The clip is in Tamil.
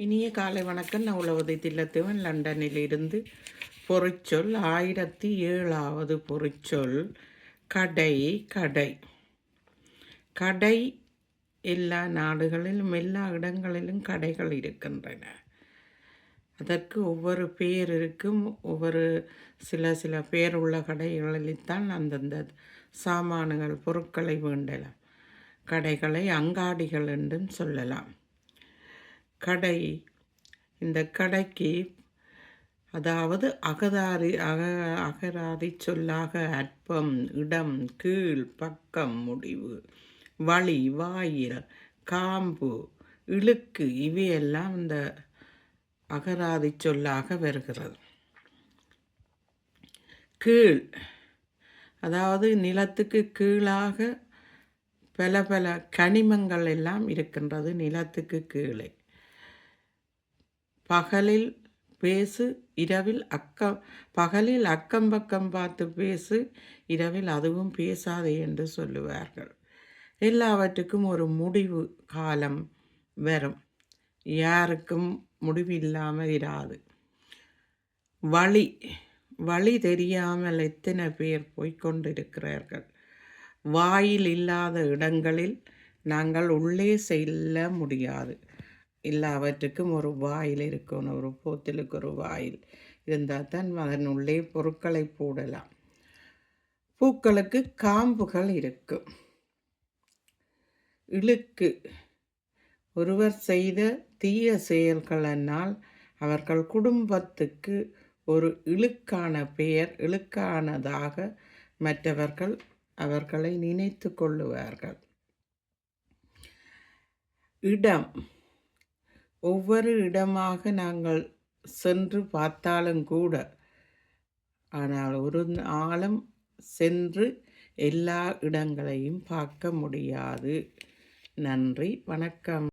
இனிய காலை வணக்கம். நான் உழவதை தில்லத்துவன் லண்டனில் இருந்து பொறிச்சொல் ஆயிரத்தி ஏழாவது பொறிச்சொல். கடை கடை. கடை எல்லா நாடுகளிலும் எல்லா இடங்களிலும் கடைகள் இருக்கின்றன. அதற்கு ஒவ்வொரு பேர் இருக்கும். ஒவ்வொரு சில சில பேர் உள்ள கடைகளில்தான் அந்தந்த சாமான்கள் பொருட்களை வேண்டலாம். கடைகளை அங்காடிகள் என்றும் சொல்லலாம். கடை. இந்த கடைக்கு அதாவது அகதாரி அக அகராதி சொல்லாக அற்பம் இடம் கீழ் பக்கம் முடிவு வழி வாயில் காம்பு இழுக்கு இவையெல்லாம் இந்த அகராதி சொல்லாக வருகிறது. கீழ் அதாவது நிலத்துக்கு கீழாக பல பல கனிமங்கள் எல்லாம் இருக்கின்றது நிலத்துக்கு கீழே. பகலில் பேசு இரவில் அக்கம் பகலில் அக்கம் பக்கம் பார்த்து பேசு இரவில் அதுவும் பேசாதே என்று சொல்லுவார்கள். எல்லாவற்றுக்கும் ஒரு முடிவு காலம் வரும். யாருக்கும் முடிவு இல்லாமல் இராது. வழி வழி தெரியாமல் எத்தனை பேர் போய்கொண்டிருக்கிறார்கள் வாயில் இல்லாத இடங்களில் நாங்கள் உள்ளே செல்ல முடியாது. எல்லாவற்றுக்கும் ஒரு வாயில் இருக்கணும் ஒரு போத்திலுக்கு ஒரு வாயில் இருந்தால் தான் அதனுள்ளே பொருட்களை போடலாம். பூக்களுக்கு காம்புகள் இருக்கும். இழுக்கு. ஒருவர் செய்த தீய செயல்களனால் அவர்கள் குடும்பத்துக்கு ஒரு இழுக்கான பெயர் இழுக்கானதாக மற்றவர்கள் அவர்களை நினைத்து கொள்ளுவார்கள். இடம். ஒவ்வொரு இடமாக நாங்கள் சென்று பார்த்தாலும் கூட ஆனால் ஒரு நாளும் சென்று எல்லா இடங்களையும் பார்க்க முடியாது. நன்றி வணக்கம்.